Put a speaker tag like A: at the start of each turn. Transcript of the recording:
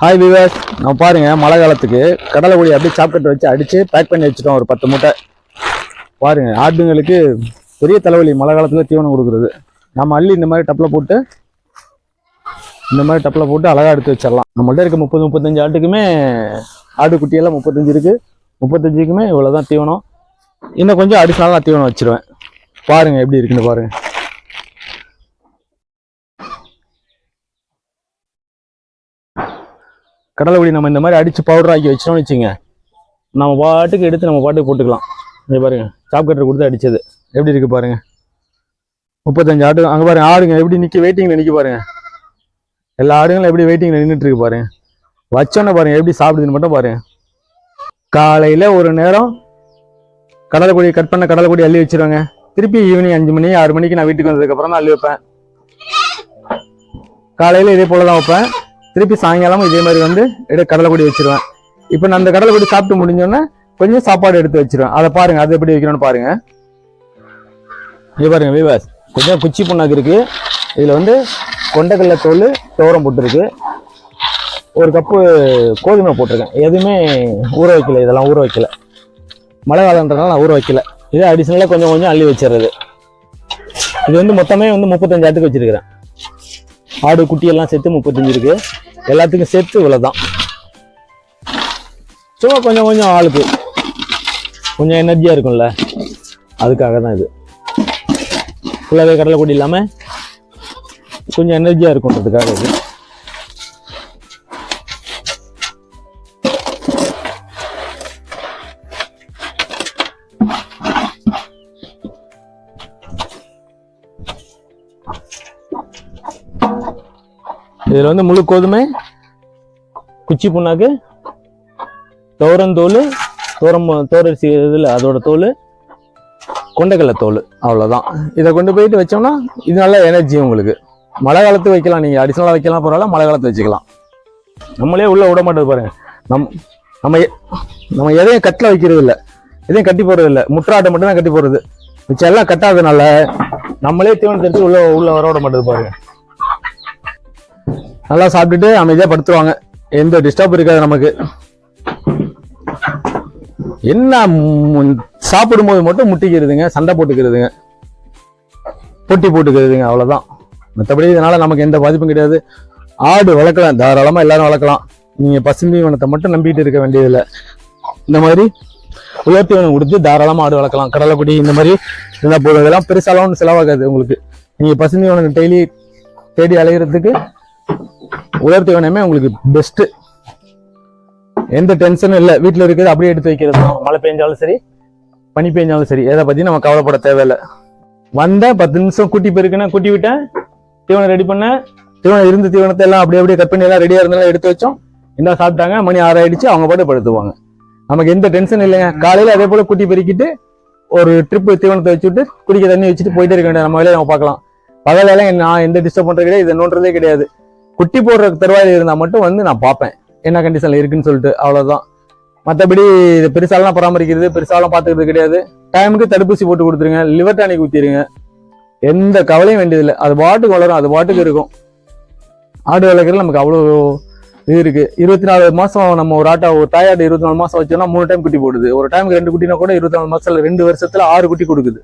A: Hi Vivek நான் பாருங்கள் மழை காலத்துக்கு கடலை கொடி அப்படியே சாப்பிட்டு வச்சு அடித்து பேக் பண்ணி வச்சுட்டோம் ஒரு பத்து மூட்டை. பாருங்கள் ஆடுங்களுக்கு பெரிய தலைவலி மழை காலத்தில் தீவனம் கொடுக்குறது. நம்ம அள்ளி இந்த மாதிரி டப்பில் போட்டு இந்த மாதிரி டப்பில் போட்டு அழகா எடுத்து வச்சிடலாம். நம்மள்ட்ட இருக்க முப்பது முப்பத்தஞ்சு ஆட்டுக்குமே ஆடு குட்டியெல்லாம் முப்பத்தஞ்சு இருக்குது முப்பத்தஞ்சுக்குமே இவ்வளோ தான் தீவனம். இன்னும் கொஞ்சம் அடிஷ்னலாக நான் தீவனம் வச்சுருவேன். பாருங்கள் எப்படி இருக்குன்னு பாருங்க கடலைப்பொடி நம்ம இந்த மாதிரி அடித்து பவுடர் ஆக்கி வச்சோம்னு வச்சுங்க நம்ம பாட்டுக்கு எடுத்து நம்ம பாட்டுக்கு போட்டுக்கலாம். இங்க பாருங்கள் சாப் கட்டர் கொடுத்து அடித்தது எப்படி இருக்குது பாருங்கள் முப்பத்தஞ்சு ஆடு அங்கே பாருங்கள் ஆடுங்க எப்படி நிற்க வெயிட்டிங்கில் நிற்க பாருங்கள் எல்லா ஆடுங்களும் எப்படி வெயிட்டிங்கில் நின்றுட்டு இருக்கு வச்சோன்னே பாருங்கள் எப்படி சாப்பிடுதுன்னு மட்டும் பாருங்கள் காலையில் ஒரு நேரம் கடலைப்பொடி கட் பண்ண கடலைப்பொடி அள்ளி வச்சிருவாங்க. திருப்பி ஈவினிங் அஞ்சு மணி ஆறு மணிக்கு நான் வீட்டுக்கு வந்ததுக்கப்புறம் தான் அள்ளி வைப்பேன். காலையில் இதே போல் தான் வைப்பேன். திருப்பி சாயங்காலமும் இதே மாதிரி வந்து எடு கடலைப்பொடி வச்சிருவேன். இப்போ நான் அந்த கடலைப்பொடி சாப்பிட்டு முடிஞ்சோன்னே கொஞ்சம் சாப்பாடு எடுத்து வச்சிருவேன். அதை பாருங்க அது எப்படி வைக்கணும்னு பாருங்க. இது பாருங்க விவாஸ் கொஞ்சம் குச்சி புண்ணாக்கு இருக்கு. இதுல வந்து கொண்டக்கடல தோல் துவரம் போட்டிருக்கு. ஒரு கப்பு கோதுமை போட்டிருக்கேன். எதுவுமே ஊற வைக்கல இதெல்லாம் ஊற வைக்கல. மழை காலன்றதுனால நான் ஊற வைக்கல. இதே அடிஷ்னலாக கொஞ்சம் கொஞ்சம் அள்ளி வச்சிடுறது. இது வந்து மொத்தமே வந்து முப்பத்தஞ்சாயிரத்துக்கு வச்சிருக்கிறேன். ஆடு குட்டியெல்லாம் சேர்த்து முப்பத்தஞ்சு இருக்கு. எல்லாத்துக்கும் சேர்த்து இவ்வளவுதான். சும்மா கொஞ்சம் கொஞ்சம் ஆளுக்கு. கொஞ்சம் எனர்ஜியா இருக்கும்ல. அதுக்காக தான் இது. ஃபுல்லாகவே கடலை கொடி கொஞ்சம் எனர்ஜியா இருக்கும்ன்றதுக்காக இது. இதில் வந்து முழு கோதுமை குச்சி புண்ணாக்கு தோரந்தோல் தோரம் தோரரிசி இதில் அதோட தோல் கொண்டைக்கடலை தோல் அவ்வளோதான் இதை கொண்டு போயிட்டு வச்சோம்னா இது நல்ல எனர்ஜி உங்களுக்கு. மழை காலத்து வைக்கலாம் நீங்கள் அடிஷனலாக வைக்கலாம் பரவாயில்ல மழை காலத்து வச்சுக்கலாம். நம்மளே உள்ளே விட மாட்டேது பாருங்க. நம் நம்ம எ- நம்ம எதையும் கட்டில் வைக்கிறது இல்லை. எதையும் கட்டி போடுறது இல்லை. முற்றாட்டை மட்டும் தான் கட்டி போடுறது. மிச்சம் எல்லாம் கட்டாததுனால நம்மளே தீவனம் தெரிஞ்சு உள்ளே உள்ளே வர விட மாட்டேது பாருங்கள் நல்லா சாப்பிட்டுட்டு அமைதியா படுத்துருவாங்க. எந்த டிஸ்டர்ப் இருக்காது நமக்கு. என்ன சாப்பிடும்போது மட்டும் முட்டிக்கிறதுங்க சண்டை போட்டுக்கிறதுங்க. போட்டி போட்டுக்கிறதுங்க அவ்வளவுதான். மற்றபடி இதனால நமக்கு எந்த பாதிப்பும் கிடையாது. ஆடு வளர்க்கலாம் தாராளமா எல்லாரும் வளர்க்கலாம். நீங்க வனத்தை மட்டும் நம்பிட்டு இருக்க வேண்டியதில்லை. இந்த மாதிரி உயர்த்தீவனம் கொடுத்து தாராளமா ஆடு வளர்க்கலாம். கடலைக்குடி இந்த மாதிரி இருந்தா போதும். இதெல்லாம் பெருசாலாம் ஒன்றும் செலவாகாது உங்களுக்கு. நீங்க பசுந்தீவனம் டெய்லி தேடி அலைகிறதுக்கு உலர் தீவனமே உங்களுக்கு பெஸ்ட் எந்த டென்ஷனும் இல்லை. வீட்டில் இருக்கிறது அப்படியே எடுத்து வைக்கிறது தான். மழை பெஞ்சாலும் சரி பனி பெஞ்சாலும் சரி. எதை பற்றி நம்ம கவலைப்பட தேவையில்லை. வந்தேன் பத்து நிமிஷம் கூட்டி போயிருக்கேன் கூட்டி விட்டேன் தீவனம் ரெடி பண்ணேன் தீவனம் இருந்த தீவனத்தை எல்லாம் அப்படியே அப்படியே கட் பண்ணி எல்லாம் ரெடியாக இருந்தாலும் எடுத்து வச்சோம். என்ன சாப்பிட்டாங்க மணி ஆறு ஆயிடுச்சு அவங்க பாட்டு படுத்துவாங்க. நமக்கு எந்த டென்ஷன் இல்லைங்க. காலையில் அதே போல் குட்டி பெருக்கிட்டு ஒரு ட்ரிப்பு தீவனத்தை வச்சுட்டு குடிக்க தண்ணி வச்சுட்டு போயிட்டே இருக்க வேண்டிய நம்ம வேலையை நம்ம பார்க்கலாம். பகலெல்லாம் நான் எந்த டிஸ்டர்ப் பண்ணுறது கிடையாது. இதை நோண்டுறதே கிடையாது. குட்டி போடுற தருவாயில் இருந்தா மட்டும் வந்து நான் பார்ப்பேன். என்ன கண்டிஷன்ல இருக்குன்னு சொல்லிட்டு அவ்வளவுதான். மற்றபடி இது பெருசாலாம் பராமரிக்கிறது பெருசாலாம் பார்த்துக்கிறது கிடையாது. டைமுக்கு தடுப்பூசி போட்டு கொடுத்துருங்க லிவர் டானிக் ஊற்றிடுங்க எந்த கவலையும் வேண்டியதில்லை. அது பாட்டுக்கு வளரும் அது பாட்டுக்கு இருக்கும். ஆடு வளர்க்குறது நமக்கு அவ்வளோ இது இருக்கு. இருபத்தி நாலு மாசம் நம்ம ஒரு ஆட்டை ஒரு தாயாடு இருபத்தி நாலு மாசம் வச்சோம்னா மூணு டைம் குட்டி போடுது. ஒரு டைமுக்கு ரெண்டு குட்டினா கூட இருபத்தி நாலு மாசத்துல ரெண்டு வருஷத்துல ஆறு குட்டி கொடுக்குது.